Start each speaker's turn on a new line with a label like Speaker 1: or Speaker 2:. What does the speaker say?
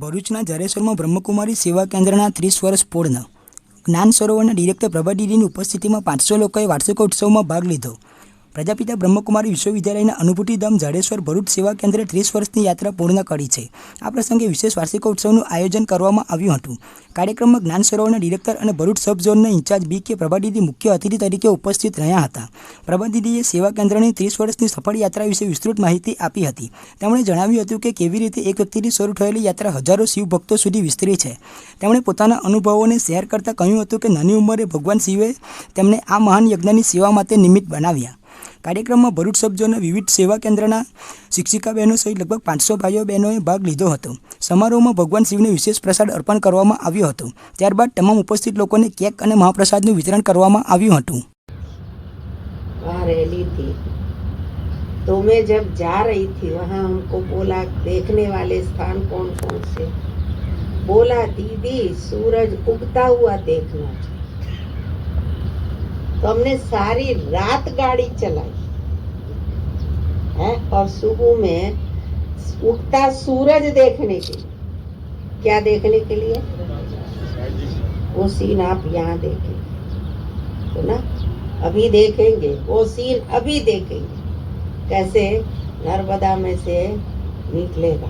Speaker 1: ભરૂચના જરેશ્વરમાં બ્રહ્મકુમારી સેવા કેન્દ્રના ત્રીસ વર્ષ પૂર્ણ. જ્ઞાન સરોવરના ડિરેક્ટર પ્રભા દીદીની ઉપસ્થિતિમાં પાંચસો લોકોએ વાર્ષિકોત્સવમાં ભાગ લીધો. પ્રજાપિતા બ્રહ્મકુમારી વિશ્વવિદ્યાલયના અનુભૂતિધામ જાડેશ્વર ભરૂચ સેવા કેન્દ્રે ત્રીસ વર્ષની યાત્રા પૂર્ણ કરી છે. આ પ્રસંગે વિશેષ વાર્ષિકોત્સવનું આયોજન કરવામાં આવ્યું હતું. કાર્યક્રમમાં જ્ઞાન સરોવરના ડિરેક્ટર અને ભરૂચ સબ ઝોનના ઇન્ચાર્જ બી કે પ્રભાદીદી મુખ્ય અતિથિ તરીકે ઉપસ્થિત રહ્યા હતા. પ્રભાદીદીએ સેવા કેન્દ્રની ત્રીસ વર્ષની સફળ યાત્રા વિશે વિસ્તૃત માહિતી આપી હતી. તેમણે જણાવ્યું હતું કે કેવી રીતે એક વ્યક્તિથી શરૂ થયેલી યાત્રા હજારો શિવ ભક્તો સુધી વિસ્તરી છે. તેમણે પોતાના અનુભવોને શેર કરતાં કહ્યું હતું કે નાની ઉંમરે ભગવાન શિવે તેમને આ મહાન યજ્ઞની સેવા માટે નિમિત્ત બનાવ્યા. કાર્યક્રમમાં ભરૂચ સબ ઝોનના વિવિધ સેવા કેન્દ્રના શિક્ષિકા બહેનો સહિત લગભગ પાંચસો ભાઈઓ બહેનોએ ભાગ લીધો હતો સમારોહમાં ભગવાન શિવને વિશેષ પ્રસાદ અર્પણ કરવામાં આવ્યો હતો ત્યારબાદ તમામ ઉપસ્થિત લોકોને કેક અને મહાપ્રસાદનું વિતરણ કરવામાં આવ્યું હતું
Speaker 2: वहाँ रैली थी तो मैं जब जा रही थी वहाँ उनको बोला देखने वाले स्थान कौन कौन से बोला दीदी सूरज उगता हुआ देखना है तो हमने सारी रात गाड़ी चलाई। है? और सुबह में उगता सूरज देखने के लिए। क्या देखने के लिए? वो सीन आप यहाँ देखें। तो ना, अभी देखेंगे, वो सीन अभी देखेंगे। कैसे? नर्मदा में से निकलेगा?